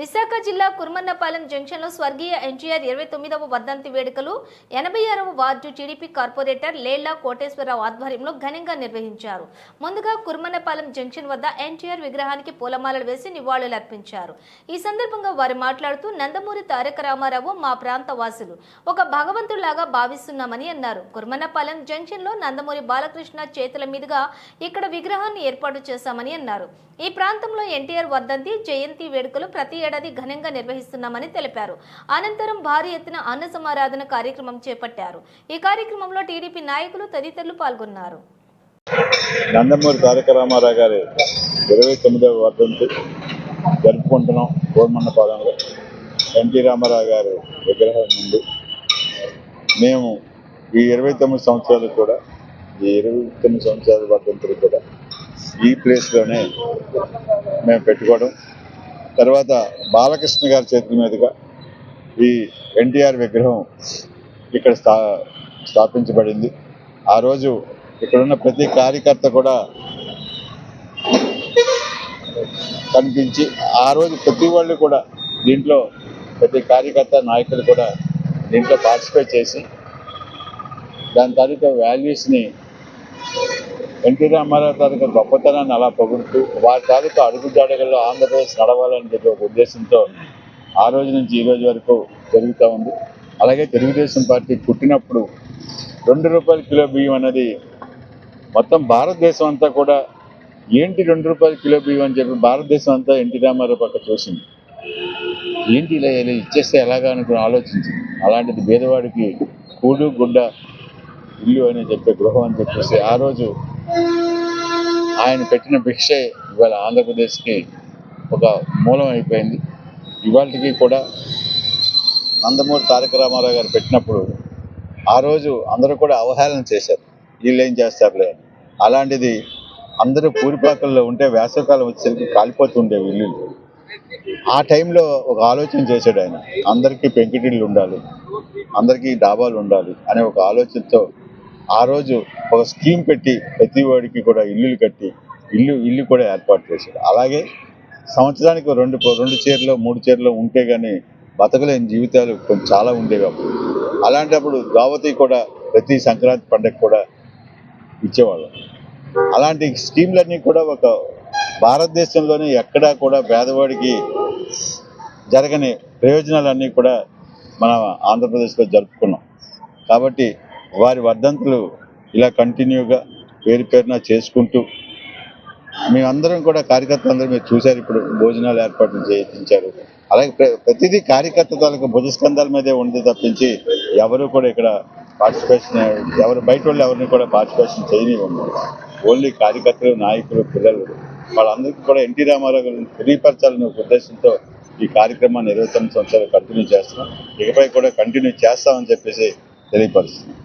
విశాఖ జిల్లా కుర్మన్నపాలెం జంక్షన్లో స్వర్గీయ ఎన్టీఆర్ ఇరవై తొమ్మిదవ వర్ధంతి వేడుకలు ఎనభై ఆరవ ward TDP corporator Lella Koteswararao ఆధ్వర్యంలో ఘనంగా నిర్వహించారు. ముందుగా కుర్మన్నపాలెం జంక్షన్ వద్ద ఎన్టీఆర్ విగ్రహానికి పూలమాలలు వేసి నివాళులర్పించారు ఈ సందర్భంగా వారు మాట్లాడుతూ నందమూరి తారక రామారావు మా ప్రాంత వాసులు ఒక భగవంతుడిలాగా భావిస్తున్నామని అన్నారు. కుర్మన్నపాలెం జంక్షన్లో నందమూరి బాలకృష్ణ చేతుల మీదుగా ఇక్కడ విగ్రహాన్ని ఏర్పాటు చేశామని అన్నారు. ఈ ప్రాంతంలో ఎన్టీఆర్ వర్ధంతి జయంతి వేడుకలు ప్రతి ఏడాది ఘనంగా నిర్వహిస్తున్నామని తెలిపారు. అనంతరం భారీ ఎత్తున అన్న సమారాధన కార్యక్రమం చేపట్టారు. ఈ కార్యక్రమంలో టీడీపీ నాయకులు తదితరులు పాల్గొన్నారు. నందమూరి తారక రామారావు గారి ఇరవై తొమ్మిదవ వర్ధంతి జరుపుకుంటున్నాం కోరమన్నపాలెంలో ఎన్టీ రామారావు గారు విగ్రహం నుండి మేము ఈ ఇరవై తొమ్మిది సంవత్సరాలు కూడా ఈ ఇరవై తొమ్మిది సంవత్సరాల వర్ధంతులు కూడా ఈ ప్లేస్లోనే మేము పెట్టుకోవడం తర్వాత బాలకృష్ణ గారి చేతుల మీదుగా ఈ ఎన్టీఆర్ విగ్రహం ఇక్కడ స్థా స్థాపించబడింది. ఆ రోజు ఇక్కడున్న ప్రతి కార్యకర్త కూడా కనిపించి ఆ రోజు ప్రతి వాళ్ళు కూడా దీంట్లో ప్రతి కార్యకర్త నాయకులు కూడా దీంట్లో పార్టిసిపేట్ చేసి దాని తాలూకా వాల్యూస్ని ఎన్టీ రామారావు తాలూకా గొప్పతనాన్ని అలా పొగుడుతూ వారి తాలూకా అడుగుజాడగల్లో ఆంధ్రప్రదేశ్ నడవాలని చెప్పి ఒక ఉద్దేశంతో ఆ రోజు నుంచి ఈ రోజు వరకు జరుగుతూ ఉంది. అలాగే తెలుగుదేశం పార్టీ పుట్టినప్పుడు రెండు రూపాయల కిలో బియ్యం అన్నది మొత్తం భారతదేశం అంతా కూడా ఏంటి రెండు రూపాయల కిలో బియ్యం అని చెప్పి భారతదేశం అంతా ఎన్టీ రామారావు పక్క చూసింది. ఏంటి ఇలా ఇలా ఇచ్చేస్తే ఎలాగా అనుకుని ఆలోచించింది. అలాంటిది పేదవాడికి కూడు గుడ్డ ఇల్లు అని చెప్పే గృహం అని చెప్పేసి ఆ రోజు ఆయన పెట్టిన భిక్షే ఇవాళ ఆంధ్రప్రదేశ్కి ఒక మూలం అయిపోయింది. ఇవాళకి కూడా నందమూరి తారక రామారావు గారు పెట్టినప్పుడు ఆ రోజు అందరూ కూడా అవహేళన చేశారు. వీళ్ళు ఏం చేస్తారులే అలాంటిది అందరూ పూరిపాకల్లో ఉంటే వేసవకాలం వచ్చేసరికి కాలిపోతుండేవి వీళ్ళు. ఆ టైంలో ఒక ఆలోచన చేశాడు ఆయన. అందరికీ పెంకిటిళ్ళు ఉండాలి. అందరికీ డాబాలు ఉండాలి అనే ఒక ఆలోచనతో ఆ రోజు ఒక స్కీమ్ పెట్టి ప్రతి వాడికి కూడా ఇల్లులు కట్టి ఇల్లు ఇల్లు కూడా ఏర్పాటు చేశాడు. అలాగే సంవత్సరానికి రెండు రెండు చీరలో మూడు చీరలో ఉంటే కానీ బతకలేని జీవితాలు కొంచెం చాలా ఉండేవి అప్పుడు. అలాంటప్పుడు దావతి కూడా ప్రతి సంక్రాంతి పండుగ కూడా ఇచ్చేవాళ్ళం. అలాంటి స్కీమ్లన్నీ కూడా ఒక భారతదేశంలోనే ఎక్కడా కూడా పేదవాడికి జరగని ప్రయోజనాలన్నీ కూడా మన ఆంధ్రప్రదేశ్లో జరుపుకున్నాం. కాబట్టి వారి వర్ధంతులు ఇలా కంటిన్యూగా పేరు పేరున చేసుకుంటూ మేమందరం కూడా కార్యకర్తలందరూ మీరు చూశారు ఇప్పుడు భోజనాలు ఏర్పాట్లు చేయించారు. అలాగే ప్ర- ప్రతిదీ కార్యకర్త తాలూకు భుజస్కంధాల మీదే ఉంది తప్పించి ఎవరు కూడా ఇక్కడ పార్టిసిపేషన్ ఎవరు బయట వాళ్ళు ఎవరిని కూడా పార్టిసిపేషన్ చేయనివ్వండి ఓన్లీ కార్యకర్తలు నాయకులు పిల్లలు వాళ్ళందరికీ కూడా ఎన్టీ రామారావు గారిని తెలియపరచాలనే ఉద్దేశంతో ఈ కార్యక్రమాన్ని ఇరవై తొమ్మిది సంవత్సరాలు కంటిన్యూ చేస్తున్నాం. ఇకపై కూడా కంటిన్యూ చేస్తామని చెప్పేసి తెలియపరుస్తున్నాం.